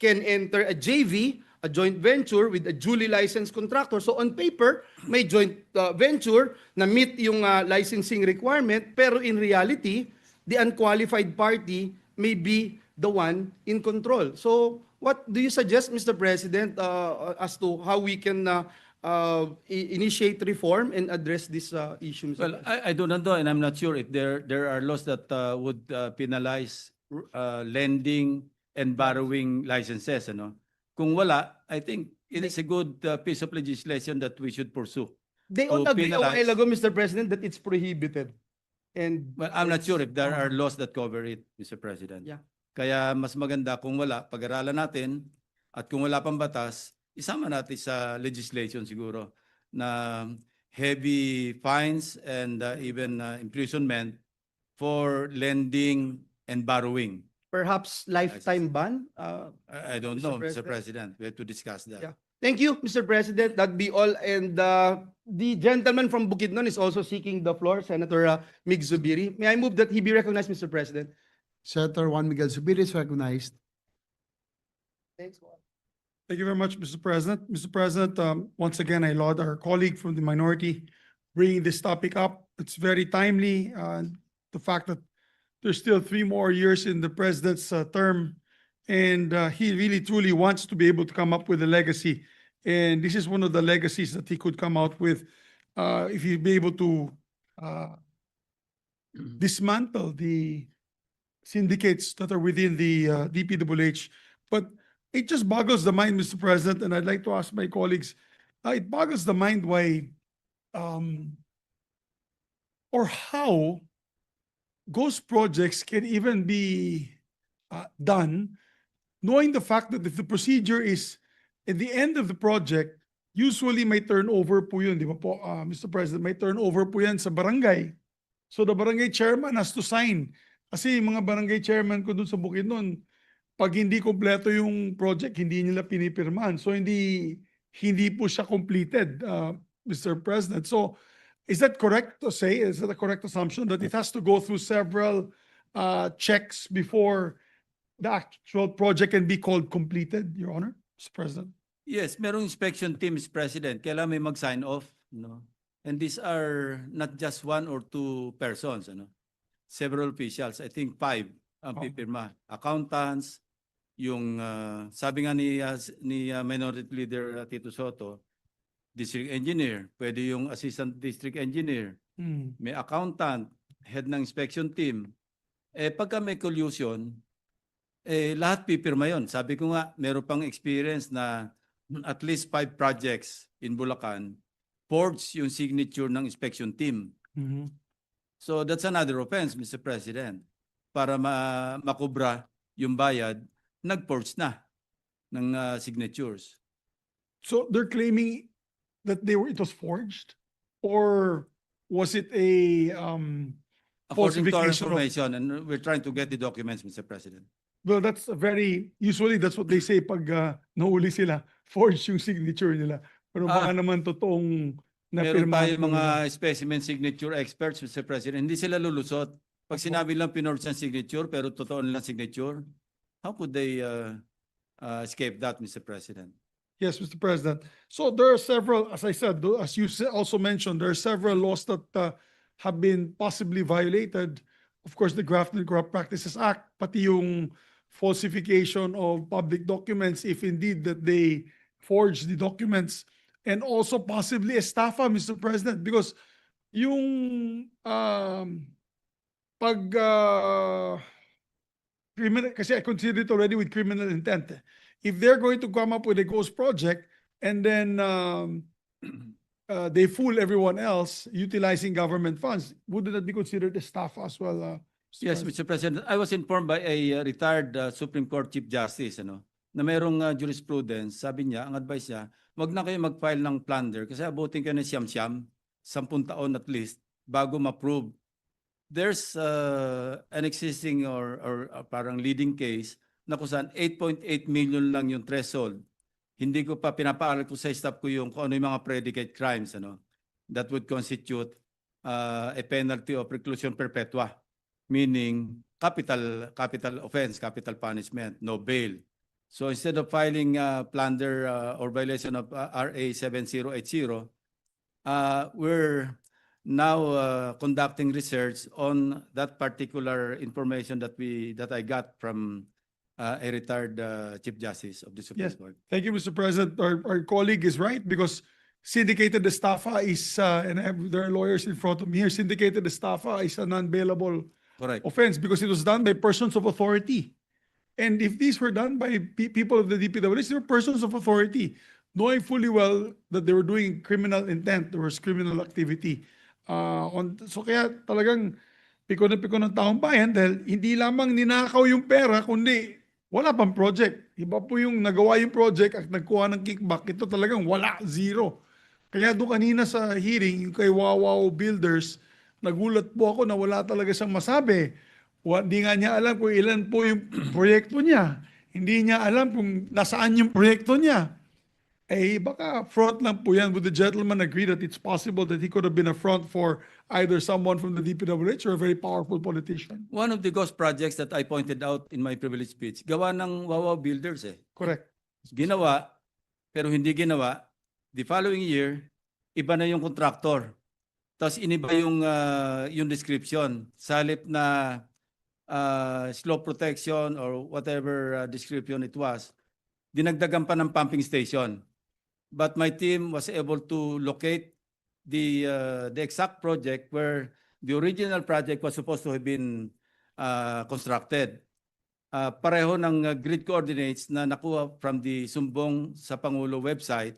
can enter a JV, a joint venture with a duly licensed contractor. So on paper, may joint uh, venture na meet yung uh, licensing requirement, pero in reality, the unqualified party may be the one in control. So what do you suggest, Mr. President, uh, as to how we can uh, uh, initiate reform and address this uh, issue? Mr. Well, I, I do not know, and I'm not sure if there, there are laws that uh, would uh, penalize uh, lending and borrowing licenses, ano? Kung wala, I think it is a good uh, piece of legislation that we should pursue. They all to agree a penalize. while ago, Mr. President, that it's prohibited. And Well, I'm not it's- sure if there are laws that cover it, Mr. President. Yeah. Kaya mas maganda kung wala, pag-aralan natin, at kung wala pang batas, isama natin sa legislation siguro na heavy fines and uh, even uh, imprisonment for lending and borrowing. Perhaps lifetime ban? Uh, I, I don't Mr. know, Mr. President. President. We have to discuss that. Yeah. Thank you, Mr. President. That'd be all. And uh, the gentleman from Bukidnon is also seeking the floor, Senator uh, Mig Zubiri. May I move that he be recognized, Mr. President? Senator Juan Miguel Zubiri is recognized. Thanks. Thank you very much, Mr. President. Mr. President, um, once again, I laud our colleague from the minority bringing this topic up. It's very timely, uh, the fact that there's still three more years in the president's uh, term. And uh, he really truly wants to be able to come up with a legacy. And this is one of the legacies that he could come out with uh, if he'd be able to uh, dismantle the syndicates that are within the uh, DPWH. But it just boggles the mind, Mr. President, and I'd like to ask my colleagues, uh, it boggles the mind why um, or how ghost projects can even be uh, done, knowing the fact that if the procedure is at the end of the project, usually may turnover po yun, di ba po, uh, Mr. President, may turnover po yan sa barangay. So the barangay chairman has to sign. Kasi yung mga barangay chairman ko dun sa Bukidnon, pag hindi kompleto yung project, hindi nila pinipirmahan. So hindi hindi po siya completed, uh, Mr. President. So is that correct to say? Is that a correct assumption that it has to go through several uh, checks before the actual project can be called completed, Your Honor, Mr. President? Yes, merong inspection team, Mr. President. Kailangan may mag-sign off, no? And these are not just one or two persons, ano? Several officials, I think five ang Oh. pipirma. Accountants, yung uh, sabi nga ni uh, s- ni uh, Minority Leader uh, Tito Soto, district engineer, pwede yung assistant district engineer, Hmm. may accountant, head ng inspection team. Eh pagka may collusion, eh lahat pipirma yon. Sabi ko nga, meron pang experience na at least five projects in Bulacan, forged yung signature ng inspection team. Mhm. So that's another offense, Mr. President. Para ma makubra yung bayad, nag-forge na ng uh, signatures. So they're claiming that they were, it was forged? Or was it a, um, According to our Falsification of- information, and we're tryrying to get the documents, Mr. President. well, that's a very, usually that's what they say pag uh, nahuli sila, forged yung signature nila. Pero baka Ah. naman totoong Meron napirmahan tayo mga specimen signature experts, Mr. President. Hindi sila lulusot. Pag Opo. sinabi lang pinorge ang signature, pero totoo nilang signature, how could they uh, uh, escape that, Mr. President? Yes, Mr. President. So there are several, as I said, as you also mentioned, there are several laws that uh, have been possibly violated. Of course, the Graft and Corrupt Practices Act, pati yung falsification of public documents if indeed that they forge the documents. And also possibly estafa, Mr. President, because yung um, pag uh, criminal, kasi I consider it already with criminal intent. eh if they're going to come up with a ghost project and then um, uh, they fool everyone else utilizing government funds, wouldn't that be considered a staff as well? Uh, Mr. Yes? Mr. President. I was informed by a uh, retired uh, Supreme Court Chief Justice, ano, na mayroong uh, jurisprudence, sabi niya, ang advice niya, wag na kayo mag-file ng plunder kasi abutin kayo ng siyam-siyam, sampung taon at least, bago ma-prove. There's uh, an existing or, or uh, parang leading case na kung saan 8.8 million lang yung threshold. Hindi ko pa pinapaaral ko sa staff ko yung kung ano yung mga predicate crimes ano that would constitute uh, a penalty of reclusion perpetua meaning capital capital offense, capital punishment, no bail. So instead of filing uh, plunder uh, or violation of uh, RA 7080, uh, we're now uh, conducting research on that particular information that we that I got from uh, a retired uh, Chief Justice of the Supreme Yes. Court. Thank you, Mr. President. Our, our colleague is right because syndicated estafa is, uh, and I have, there are lawyers in front of me here, syndicated estafa is a non-bailable offense because it was done by persons of authority. And if these were done by pe- people of the DPWH, they were persons of authority, knowing fully well that they were doing criminal intent, there was criminal activity. Uh, on, so kaya talagang piko na piko ng taong bayan dahil hindi lamang ninakaw yung pera, kundi wala pang project. Iba po yung nagawa yung project at nagkuha ng kickback. Ito talagang wala, zero. Kaya doon kanina sa hearing, yung kay Wawaw Builders, nagulat po ako na wala talaga siyang masabi. Wa, di nga niya alam kung ilan po yung proyekto niya. Hindi niya alam kung nasaan yung proyekto niya. Eh, baka front lang po yan. Would the gentleman agree that it's possible that he could have been a front for either someone from the DPWH or a very powerful politician? One of the ghost projects that I pointed out in my privilege speech, gawa ng Wawa Builders eh. Correct. Ginawa, pero hindi ginawa. The following year, iba na yung contractor. Tapos iniba yung, ah, yung description. Sa halip na ah, slope protection or whatever ah, description it was, dinagdagan pa ng pumping station. But my team was able to locate the, ah, the exact project where the original project was supposed to have been ah, constructed. Ah, pareho ng ah, grid coordinates na nakuha from the Sumbong sa Pangulo website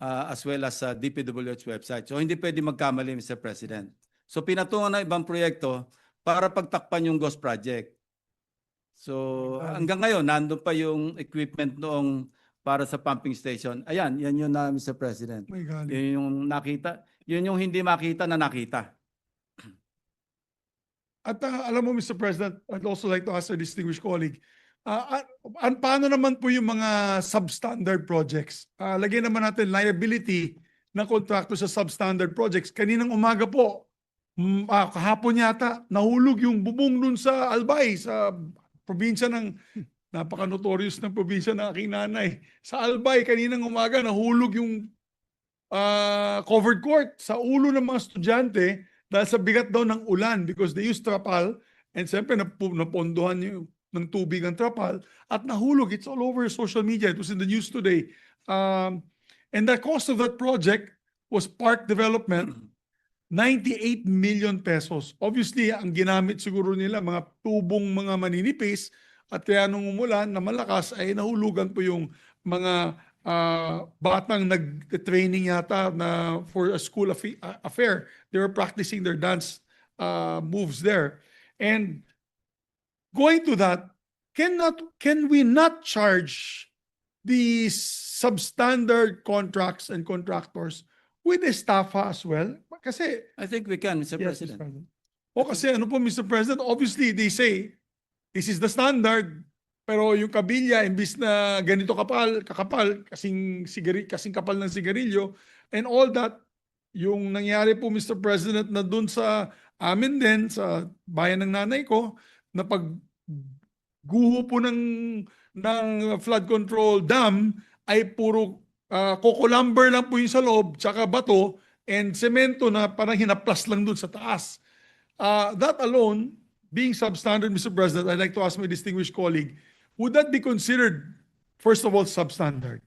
ah, as well as sa DPWH website. So hindi pwede magkamali, Mr. President. So pinatungan ng ibang proyekto para pagtakpan yung ghost project. So hanggang ngayon, nandun pa yung equipment noong para sa pumping station. Ayan, yan yun na, Mr. President. God. Yun yung nakita, yun yung hindi makita na nakita. At uh, alam mo, Mr. President, I'd also like to ask our distinguished colleague, uh, uh, paano naman po yung mga substandard projects? Uh, lagyan naman natin liability ng contractor sa substandard projects. Kaninang umaga po, mm, ah, kahapon yata, nahulog yung bubong dun sa Albay, sa probinsya ng napaka-notorious ng probinsya ng aking nanay. Sa Albay, kaninang umaga, nahulog yung ah, covered court sa ulo ng mga estudyante dahil sa bigat daw ng ulan because they use trapal and siyempre napu- napondohan yung ng tubig ang trapal at nahulog. It's all over social media. It was in the news today. Um, and the cost of that project was park development 98 million pesos. Obviously, ang ginamit siguro nila mga tubong mga maninipis at kaya nung umulan na malakas ay nahulugan po yung mga ah, batang nag-training yata na for a school affi- affair. They were practicing their dance ah, moves there. And going to that, cannot can we not charge the substandard contracts and contractors with estafa as well? Kasi I think we can, Mr. Yes, Mr. President. President. O kasi ano po, Mr. President, obviously they say, this is the standard, pero yung kabilya, imbis na ganito kapal, kakapal, kasing, sigari, kasing kapal ng sigarilyo, and all that, yung nangyari po, Mr. President, na dun sa amin din, sa bayan ng nanay ko, na pag guho po ng, ng flood control dam, ay puro uh, lumber lang po yung sa loob, tsaka bato, and semento na parang hinaplas lang dun sa taas. Uh, that alone, being substandard, Mr. President, I'd like to ask my distinguished colleague, would that be considered, first of all, substandard?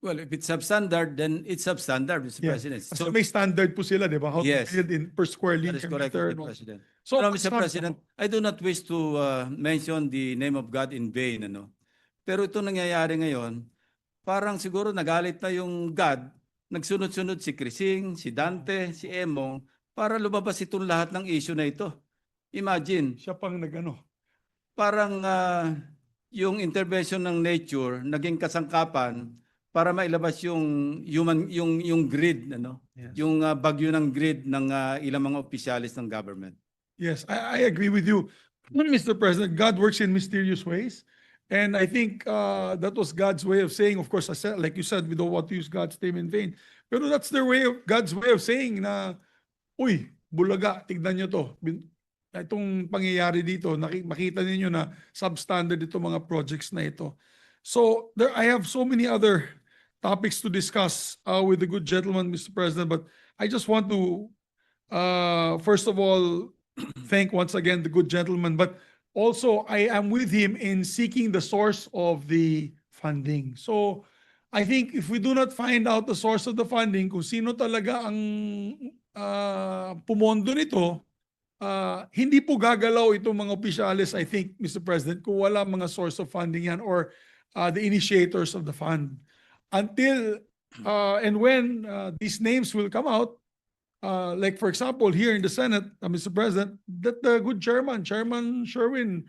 Well, if it's substandard, then it's substandard, Mr. Yeah. President. So So, may standard po sila, di ba? How to Yes. build in per square that link. is and correct, Mr. President. So, it's Mr. President, I do not wish to uh, mention the name of God in vain, ano. Pero ito nangyayari ngayon, parang siguro nagalit na yung God, nagsunod-sunod si Crising, si Dante, si Emong, para lumabas itong lahat ng issue na ito. Imagine, Siya pang nagano. parang ah, yung intervention ng nature naging kasangkapan para mailabas yung human yung yung grid ano yung ah, bagyo ng grid ng ah, ilang mga opisyalis ng government Yes, I, I agree with you. Mr. President, God works in mysterious ways. And I think uh, that was God's way of saying, of course, I said, like you said, we don't want to use God's name in vain. Pero that's their way of, God's way of saying na, uy, bulaga, tignan nyo to. Bin- Itong pangyayari dito, makita ninyo na substandard itong mga projects na ito. So there, I have so many other topics to discuss uh, with the good gentleman, Mr. President, but I just want to, uh, first of all, thank once again the good gentleman, but also I am with him in seeking the source of the funding. So I think if we do not find out the source of the funding, kung sino talaga ang uh, pumondo nito, uh, hindi po gagalaw itong mga opisyalis, I think, Mr. President, kung wala mga source of funding yan or uh, the initiators of the fund. Until uh, and when uh, these names will come out, uh, like for example, here in the Senate, uh, Mr. President, that the good chairman, Chairman Sherwin,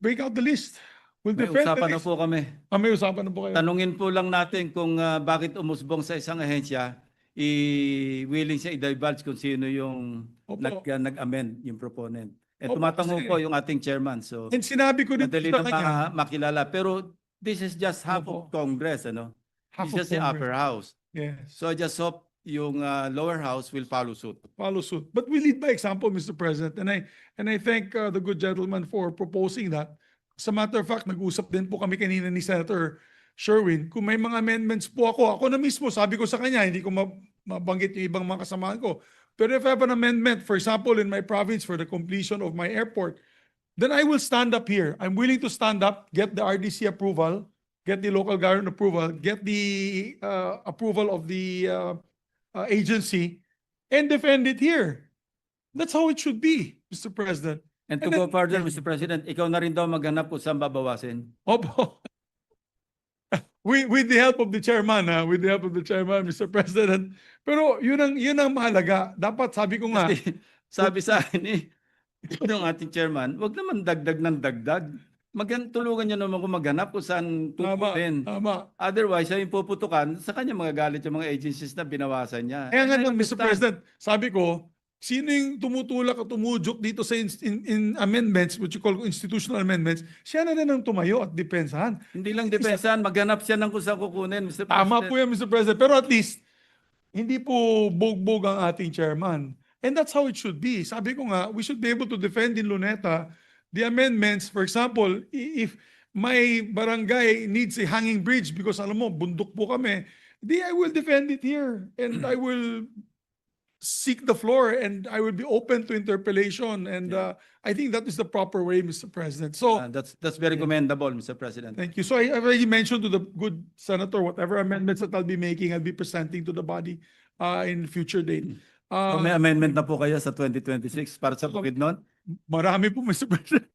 break out the list. Will May usapan na po kami. Ah, may usapan na po kayo. Tanungin po lang natin kung ah, bakit umusbong sa isang ahensya, i willing siya i-divulge kung sino yung Opo. nag, ah, nag-amend yung proponent. And Opo, tumatango kasi- po yung ating chairman. So, And sinabi ko din madali sa na kanya, ma- makilala. Pero this is just half Opo. of Congress, ano? half It's of just the upper house. Yes. So I just hope yung ah, lower house will follow suit. follow suit. But we lead by example, Mr. President, and I and I thank uh, the good gentleman for proposing that. As a matter of fact, nag-usap din po kami kanina ni Senator Sherwin. Kung may mga amendments po ako, ako na mismo, sabi ko sa kanya, hindi ko ma- mabanggit yung ibang mga kasamahan ko. Pero if I have an amendment, for example, in my province for the completion of my airport, then I will stand up here. I'm willing to stand up, get the RDC approval, get the local government approval, get the uh, approval of the uh, uh, agency, and defend it here. That's how it should be, Mr. President. And to And go then- further, Mr. President, ikaw na rin daw maghanap kung saan babawasin. Opo. With, with the help of the chairman, ha? with the help of the chairman, Mr. President. Pero yun ang, yun ang mahalaga. Dapat sabi ko nga, Kasi sabi sa akin eh, yung ating chairman, wag naman dagdag ng dagdag. Magan tulungan niyo naman kung maghanap kung saan tama, tututin. tama. Otherwise, siya yung puputukan, sa kanya magagalit yung mga agencies na binawasan niya. Kaya nga Mr. President, sabi ko, sino yung tumutulak at tumujuk dito sa in, in, in amendments, which you call institutional amendments, siya na rin ang tumayo at depensahan. Hindi lang depensahan, maghanap siya ng kung saan kukunin, Mr. Tama President. po yan, Mr. President. Pero at least, hindi po bugbog ang ating chairman. And that's how it should be. Sabi ko nga, we should be able to defend in Luneta the amendments. For example, if my barangay needs a hanging bridge because alam mo, bundok po kami, di I will defend it here and I will seek the floor and I will be open to interpellation. And uh, I think that is the proper way, Mr. President. So, Ah, that's that's very commendable, Mr. President. Thank you. So I already mentioned to the good senator, whatever amendments that I'll be making, I'll be presenting to the body uh, in future date. So Uh, may amendment na po kayo sa 2026 para sa Bukidnon? marami po, Mr. President.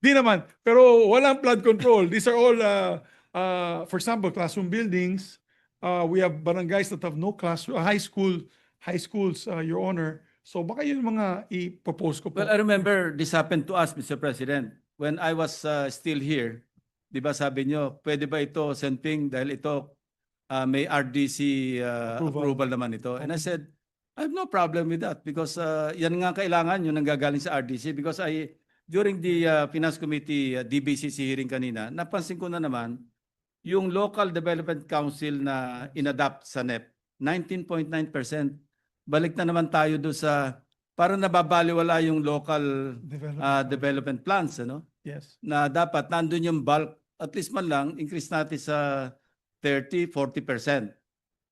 Di naman. Pero walang flood control. These are all, uh, uh, for example, classroom buildings. Uh, we have barangays that have no class, uh, high school, high schools, uh, Your Honor. So baka yun mga i-propose ko po. Well, I remember this happened to us, Mr. President. When I was uh, still here, di ba sabi nyo, pwede ba ito, Senping, dahil ito uh, may RDC uh, Approval. approval. naman ito. And I said, I have no problem with that because uh, yan nga kailangan yung nanggagaling sa RDC because I, during the uh, Finance Committee uh, DBCC hearing kanina, napansin ko na naman yung Local Development Council na inadapt sa NEP, 19.9%. Balik na naman tayo do sa parang nababaliwala yung local Development. uh, development plans ano Yes. na dapat nandun yung bulk at least man lang increase natin sa 30 40%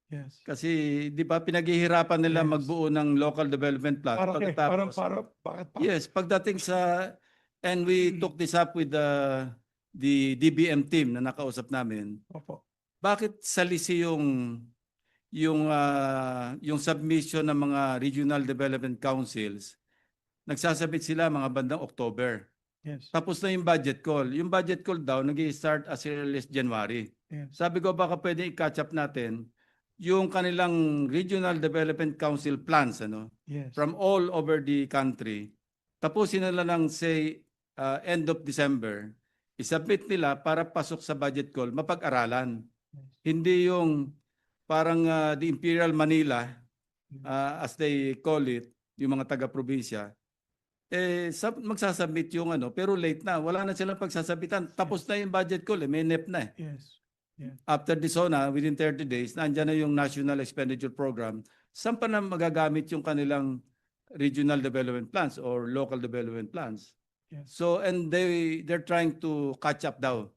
Yes. kasi di ba pinaghihirapan nila Yes. magbuo ng local development plan Para parang Pagkatapos- para, bakit pa? yes pagdating sa and we took this up with the the DBM team na nakausap namin Opo. bakit salisi yung yung ah, yung submission ng mga regional development councils nagsasabit sila mga bandang October Yes. Tapos na yung budget call. Yung budget call daw, nag start as early as January. Yes. Sabi ko, baka pwede i-catch up natin yung kanilang Regional Development Council plans ano, Yes. from all over the country. Tapusin nila ng say uh, end of December. Isubmit nila para pasok sa budget call, mapag-aralan. Hindi yung parang uh, the Imperial Manila, uh, as they call it, yung mga taga-probinsya, eh sab- magsasubmit yung ano, pero late na. Wala na silang pagsasabitan. Tapos na yung budget call, eh, may NEP na eh. Yes. After the SONA, within 30 days, nandyan na yung National Expenditure Program. Saan pa na magagamit yung kanilang regional development plans or local development plans? Yes. So, and they, they're trying to catch up daw